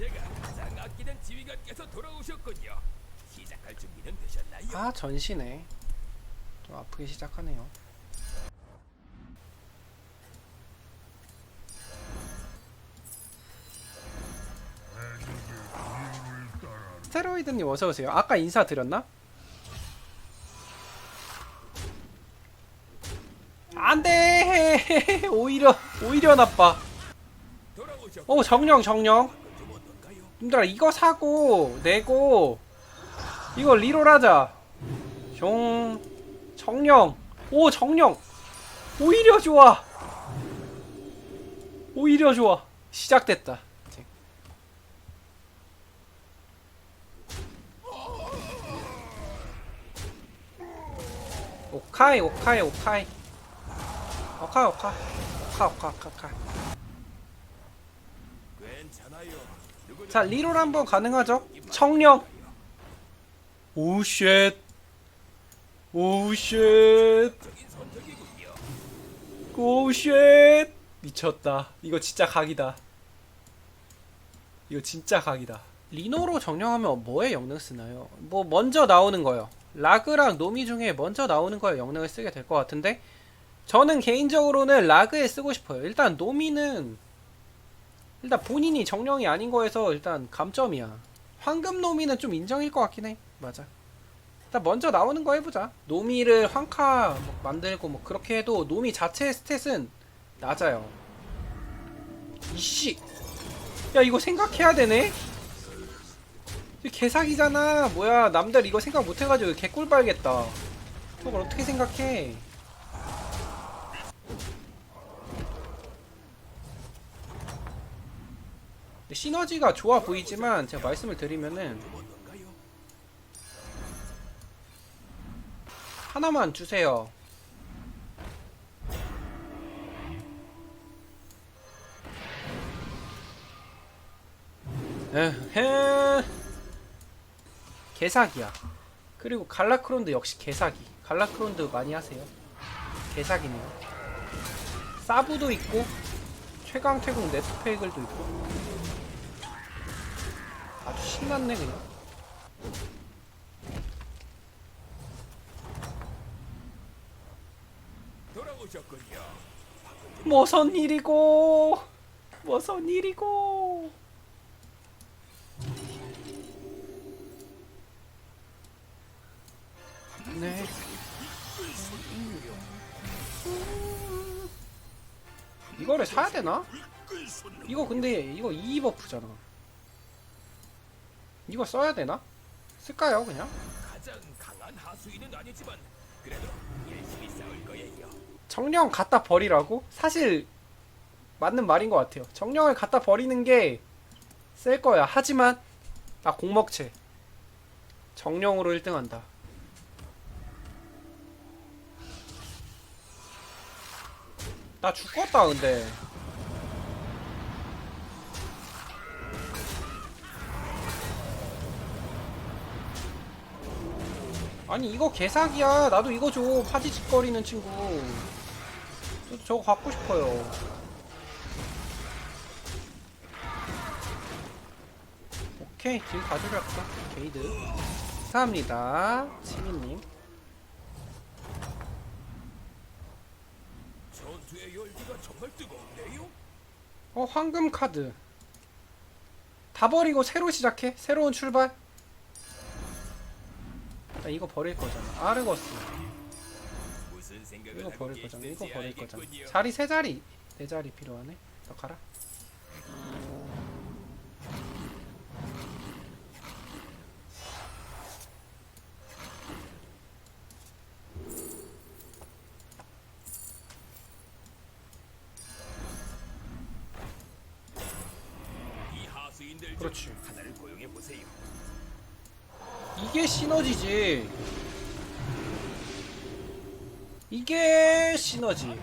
제가 가장 아끼는 지휘관께서 돌아오셨군요. 시작할 준비는 되셨나요? 아 전시네 좀 아프게 시작하네요 스테로이드님 어서오세요 아까 인사드렸나? 안돼 오히려 오히려 나빠 돌아오셨. 오 정령 정령? 님들아 이거 사고 내고 이거 리롤하자. 종 정령. 오 정령. 오히려 좋아. 오히려 좋아. 시작됐다. 오카이 오카이 오카이. 오카이 오카. 오카 오카 오카 오카. 괜찮아요. 자 리롤 한번 가능하죠? 청령 오쉣 오쉣. 오쉣 미쳤다. 이거 진짜 각이다. 이거 진짜 각이다. 리노로 정령하면 뭐에 영능 쓰나요? 뭐 먼저 나오는 거요. 라그랑 노미 중에 먼저 나오는 거에 영능을 쓰게 될 것 같은데 저는 개인적으로는 라그에 쓰고 싶어요. 일단 노미는 일단 본인이 정령이 아닌 거에서 일단 감점이야. 황금 노미는 좀 인정일 것 같긴 해. 맞아. 일단 먼저 나오는 거 해보자. 노미를 황카 뭐 만들고 뭐 그렇게 해도 노미 자체의 스탯은 낮아요. 이씨. 야 이거 생각해야 되네? 개사기잖아. 뭐야 남들 이거 생각 못해가지고 개꿀 빨겠다. 저걸 어떻게 생각해 근데 시너지가 좋아 보이지만 제가 말씀을 드리면은? 하나만 주세요. 개사기야. 그리고 갈라크론드 역시 개사기. 갈라크론드 많이 하세요. 개사기네요. 사부도 있고 최강 태국 네트페이글도 있고. 아주 신났네 그냥. 돌아오셨군요. 뭐선 일이고? 뭐선 일이고? 네 이거를 사야 되나? 이거 근데 이거 2 버프잖아 이거 써야 되나? 쓸까요 그냥? 정령 갖다 버리라고? 사실 맞는 말인 것 같아요. 정령을 갖다 버리는 게셀 거야. 하지만 나 공먹체 정령으로 1등한다. 나 죽었다 근데. 아니 이거 개사기야. 나도 이거 줘. 파지직거리는 친구. 저, 저거 갖고 싶어요. 오케이, 지금 가져갈 까 게이드. 감사합니다. 시민님. 전투의 열기가 정말 뜨거운데요. 어, 황금 카드. 다 버리고 새로 시작해? 새로운 출발? 나 이거 버릴 거잖아. 아르거스. 무슨 생각을 이거 버릴 거잖아. 이거 버릴 거잖아. 자리 세 자리, 네 자리 필요하네. 너 가라. 이 하수인들 중 그렇지. 하나를 고용해 보세요. 이게 시너지지. 이게 시너지.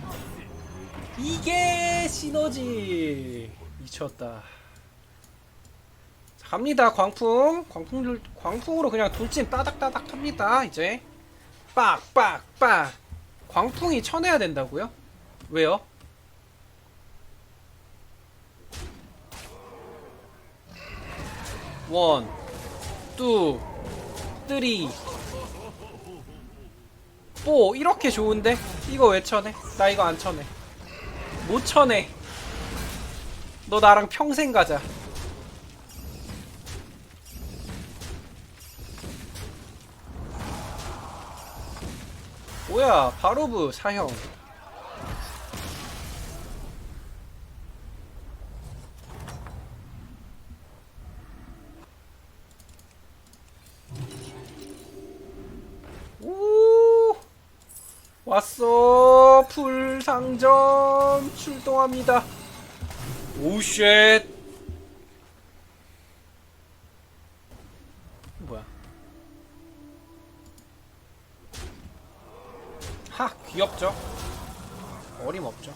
이게 시너지. 미쳤다. 자, 갑니다. 광풍. 광풍 광풍으로 그냥 돌진 따닥따닥 합니다. 이제 빡빡빡. 광풍이 쳐내야 된다고요? 왜요? 원, 투, 쓰리, 포 이렇게 좋은데 이거 왜 쳐내? 나 이거 안 쳐내. 못 쳐내. 너 나랑 평생 가자. 뭐야 바로브 사형. 오 왔어. 풀 상점 출동합니다. 오쉣 뭐야 하 귀엽죠 어림없죠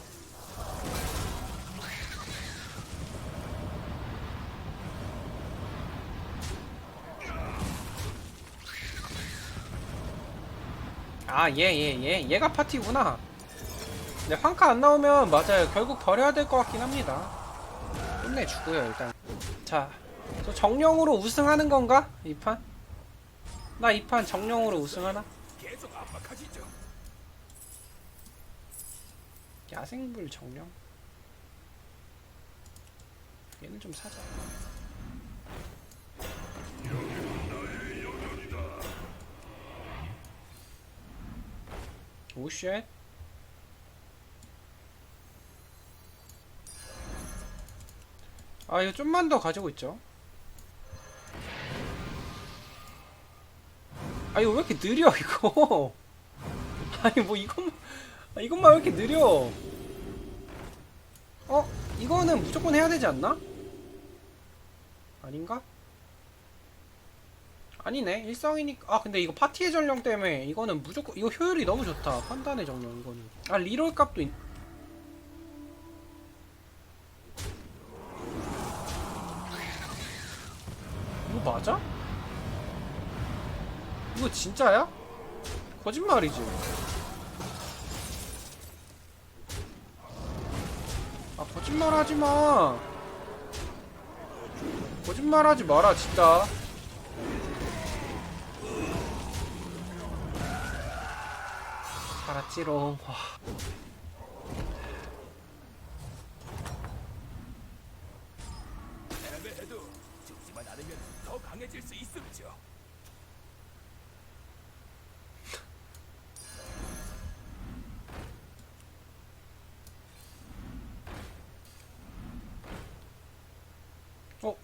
아, 얘, 얘, 얘, 얘가 파티구나. 근데 황카 안 나오면 맞아요. 결국 버려야 될 것 같긴 합니다. 끝내주고요, 일단. 자, 저 정령으로 우승하는 건가? 이 판? 나 이 판 정령으로 우승하나? 야생불 정령? 얘는 좀 사자. 오쉣. 아 이거 좀만 더 가지고 있죠. 아 이거 왜 이렇게 느려 이거? 아니 뭐 이것만 아, 이것만 왜 이렇게 느려? 어? 이거는 무조건 해야 되지 않나? 아닌가? 아니네 일성이니까 아 근데 이거 파티의 전령 때문에 이거는 무조건 이거 효율이 너무 좋다 판단의 전령 이거는 아 리롤 값도 있... 이거 맞아? 이거 진짜야? 거짓말이지 아 거짓말 하지 마. 거짓말 하지 마라 진짜. 알았지롱. 와. 애매해도 죽지만 않으면 더 강해질 수. 어?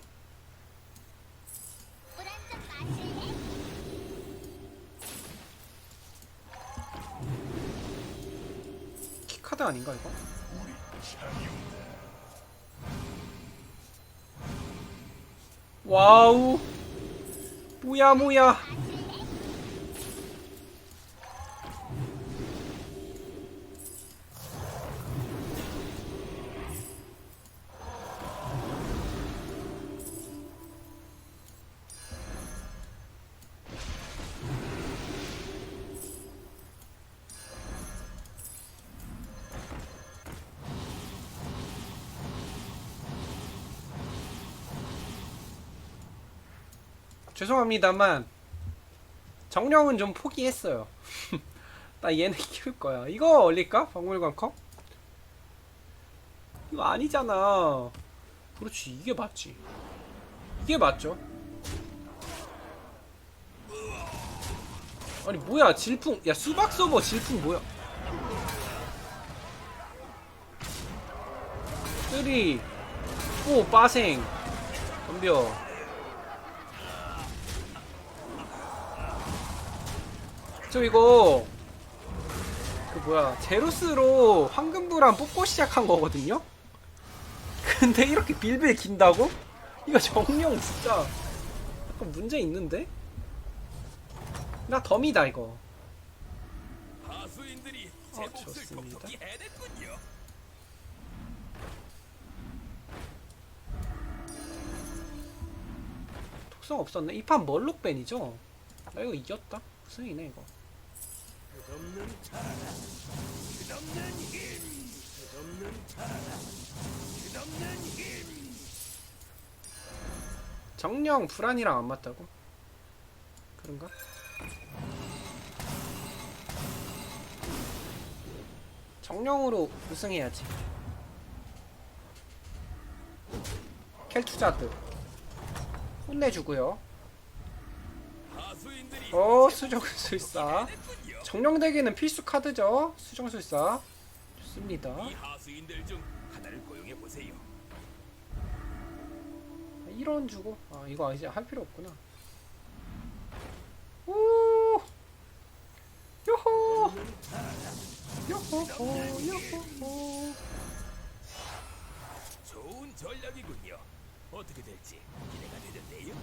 키 카드 아닌가 이거? 와우. 뭐야 뭐야. 죄송합니다만 정령은 좀 포기했어요. 나 얘네 키울 거야. 이거 올릴까? 박물관 컵? 이거 아니잖아. 그렇지 이게 맞지. 이게 맞죠. 아니 뭐야 질풍 야 수박 서버 질풍 뭐야? 쓰리 오 빠생 덤벼 저 이거 그 뭐야 제로스로 황금부랑 뽑고 시작한 거거든요? 근데 이렇게 빌빌 긴다고? 이거 정령 진짜 약간 문제 있는데? 나 덤이다 이거 어, 좋습니다. 독성 없었네 이 판 멀록벤이죠? 나 이거 이겼다 우승이네 이거 끝없는 타락, 끝없는 힘, 끝없는 타락, 끝없는 힘. 정령 불안이랑 안 맞다고? 그런가? 정령으로 우승해야지. 켈투자드 혼내주고요. 어 수정술사. 정령대기는 필수 카드죠. 수정술사 좋습니다. 이 하수인들 중 하나를 고용해 보세요. 1원 주고 아 이거 이제 할 필요 없구나. 오 요호 요호호 요호호 좋은 전략이군요. 어떻게 될지 기대가 되는데요.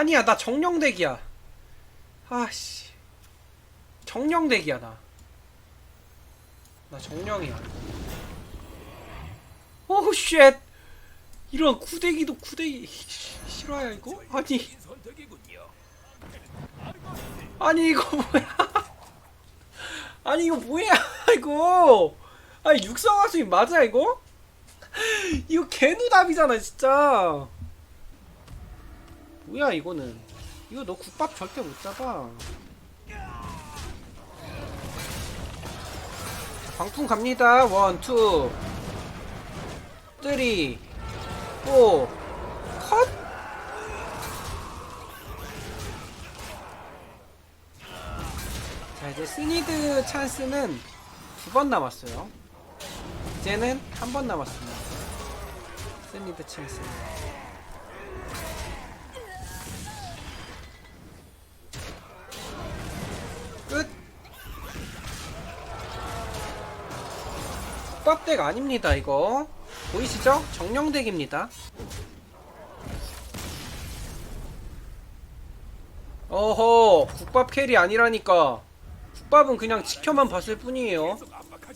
아니야 나 정령대기야. 아씨 정령대기야 나. 나 정령이야. 오우 쉣 이런 구대기도 구대기 실화야 이거? 아니. 아니 이거 뭐야? 아니 이거 뭐야 이거? 아니 육성화수인 맞아 이거? 이거 개누답이잖아 진짜. 뭐야 이거는? 이거 너 국밥 절대 못 잡아. 자, 방풍 갑니다. 원, 투, 쓰리, 포, 컷. 자 이제 스니드 찬스는 두 번 남았어요. 이제는 한 번 남았습니다. 스니드 찬스. 국밥덱 아닙니다 이거. 보이시죠? 정령덱입니다. 어허 국밥 캐리 아니라니까 국밥은 그냥 지켜만 봤을 뿐이에요.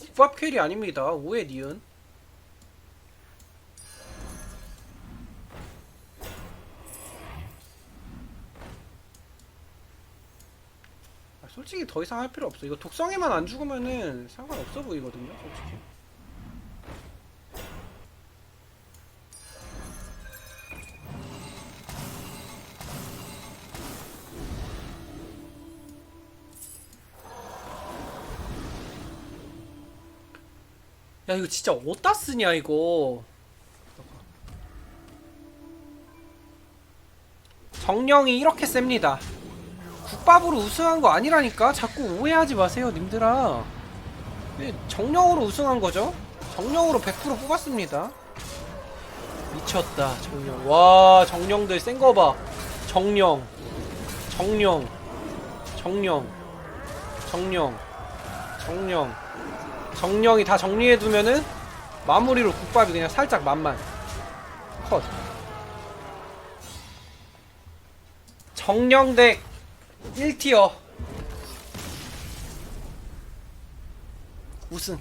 국밥 캐리 아닙니다 오해 니은 아, 솔직히 더 이상 할 필요 없어 이거 독성에만 안 죽으면은 상관없어 보이거든요 솔직히 야 이거 진짜 어디다 쓰냐 이거? 정령이 이렇게 셉니다. 국밥으로 우승한 거 아니라니까? 자꾸 오해하지 마세요 님들아. 이게 정령으로 우승한 거죠? 정령으로 100% 뽑았습니다. 미쳤다 정령. 와 정령들 센 거 봐. 정령. 정령. 정령. 정령. 정령 정령이 다 정리해두면은 마무리로 국밥이 그냥 살짝 맛만 컷. 정령덱 1티어. 우승